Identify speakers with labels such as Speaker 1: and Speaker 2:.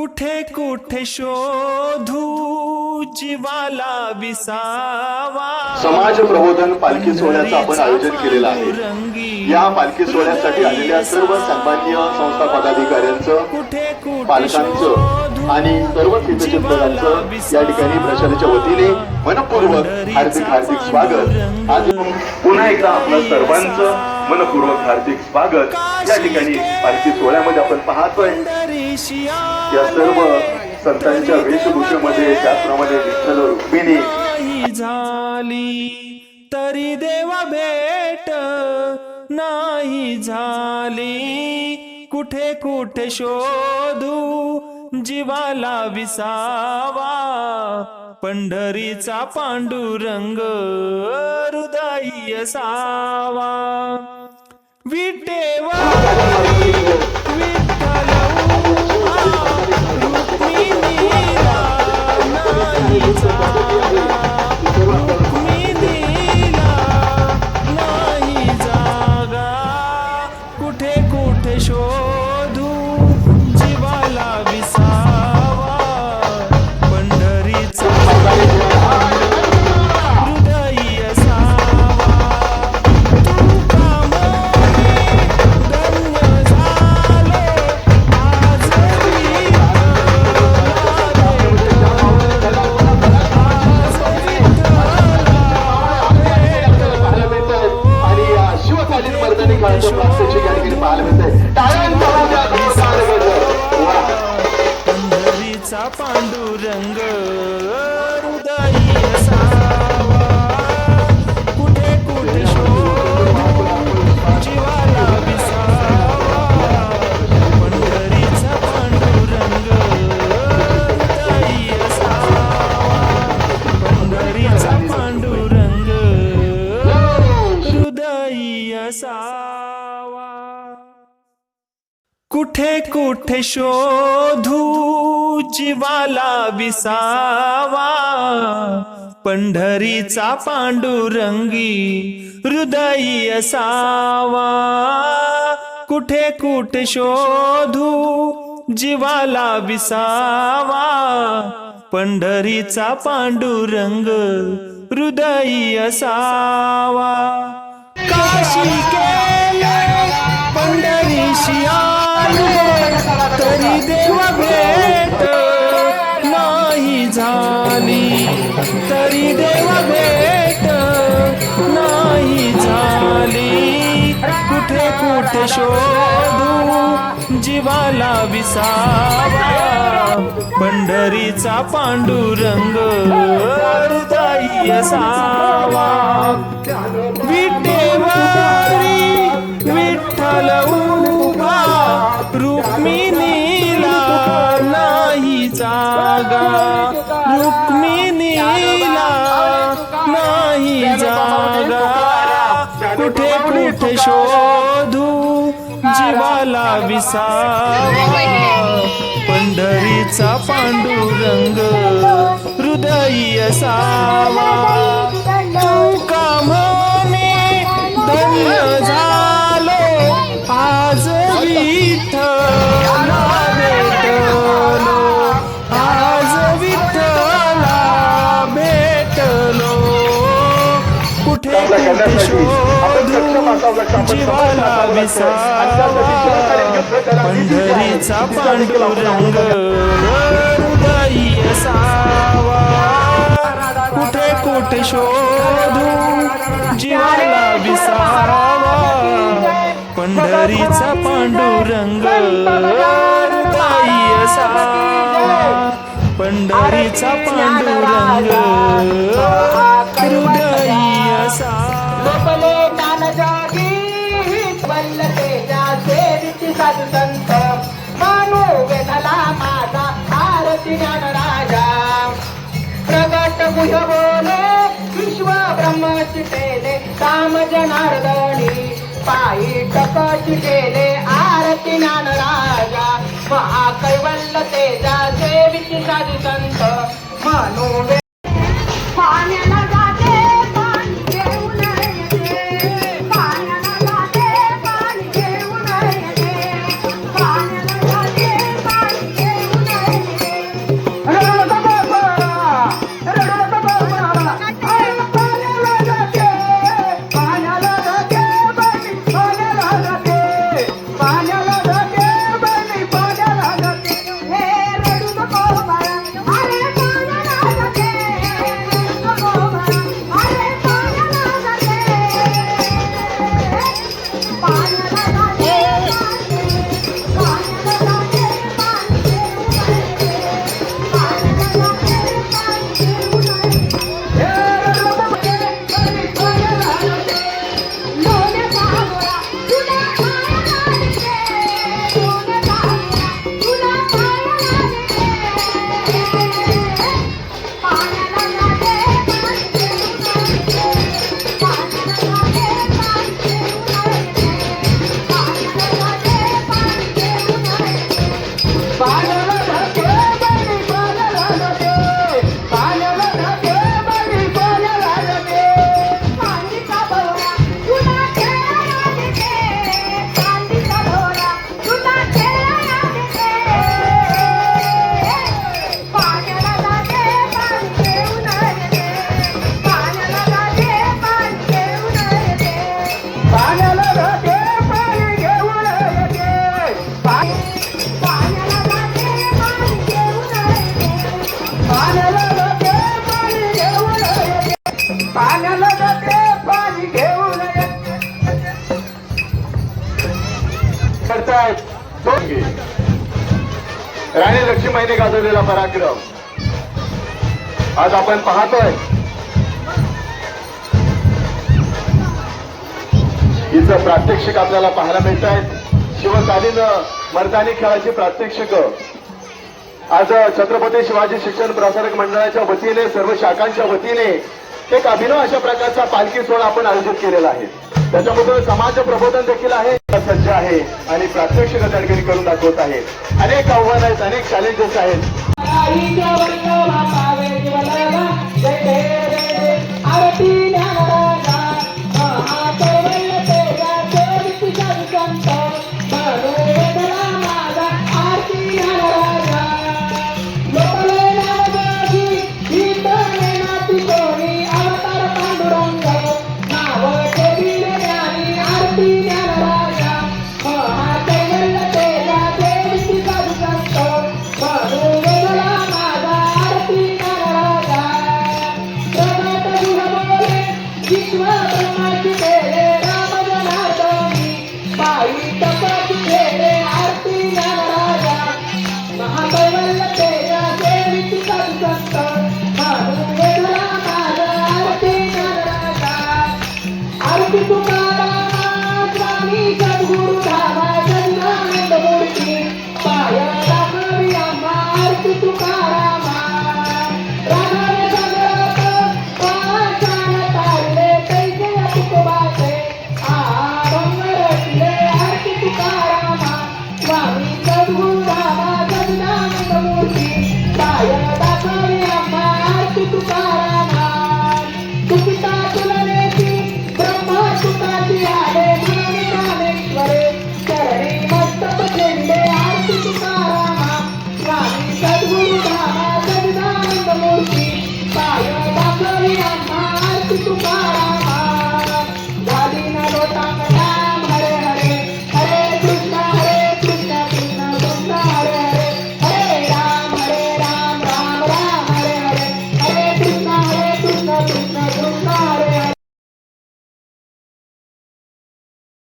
Speaker 1: कुठे कुठे शोधू जीवाला विसावा?
Speaker 2: समाज प्रबोधन पालखी सोहळ्याचं आपण आयोजन केलेलं आहे. या पालखी सोहळ्यासाठी आलेल्या सर्व सन्माननीय संस्था पदाधिकाऱ्यांचं
Speaker 1: कुठे कुठे
Speaker 2: पालकांचं आणि सर्व हितचिंतकांचं या ठिकाणी प्रशासनाच्या वतीने मनपूर्वक हार्दिक हार्दिक स्वागत. आज पुन्हा एकदा आपलं सर्वांचं मनपूर्वक हार्दिक स्वागत. या ठिकाणी पालखी सोहळ्यामध्ये आपण पाहतोय. या सर्व संतांच्या वेशभूषेमध्ये त्याचप्रमाणे विठ्ठल रुक्मिणी.
Speaker 1: झाली तरी देवा भेट नाही झाली कुठे कुठे शोधू जीवाला विसावा. पंढरीचा पांडुरंग हृदयी असावा विटेवा. 이, 일, कुठे कुठे शोधू? जीवाला विसावा. पंढरीचा पांडुरंगी हृदयी असावा. कुठे कुठे शोधू? जीवाला विसावा. पंढरीचा पांडुरंग हृदयी असावा. काशी केले पंढरीशी आले तरी देव भेट नाही झाली तरी देव भेट नाही झाली कुठे कुठे शोधू जीवाला विसावा पंढरीचा पांडुरंग हृदय असावा. जीवाला विसावा. पंढरीचा पांडुरंग हृदयी असावा. तुका म्हणे धन्य झालो. आज विठ्ठला भेटलो आज विठ्ठला भेटलो. कुठे कुठे शोधू जीवाला विसावा पंढरीचा पांडुरंग हृदयी असावा कुठे कुठे शोधू जीवाला विसावा पंढरीचा पांडुरंग हृदयी असावा पंढरीचा पांडुरंग हृदयी असावा
Speaker 3: प्रगट बोले विश्व ब्रह्म केले काम जनार्दनी पायी टकाची केले आरती ज्ञान राजा महाकैवल्य तेजा सेविची साधू संत
Speaker 4: म्हणून
Speaker 2: राणी लक्ष्मीबाईने गाजवलेला पराक्रम. आज आपण पाहतोय. हिचं प्रात्यक्षिक आपल्याला पाहायला मिळत आहेत शिवकालीन मर्दानी खेळाची प्रात्यक्षिक. आज छत्रपती शिवाजी शिक्षण प्रसारक मंडळाच्या वतीने सर्व शाखांच्या वतीने एक अभिनव अशा प्रकारचा पालखी सोहळा आपण आयोजित केलेला आहे. त्याच्याबद्दल समाज प्रबोधन देखील आहे सज्ज आहे आणि प्रात्यक्ष गटाडगिरी करून दाखवत आहे. अनेक आव्हानं आहेत अनेक चॅलेंजेस आहेत.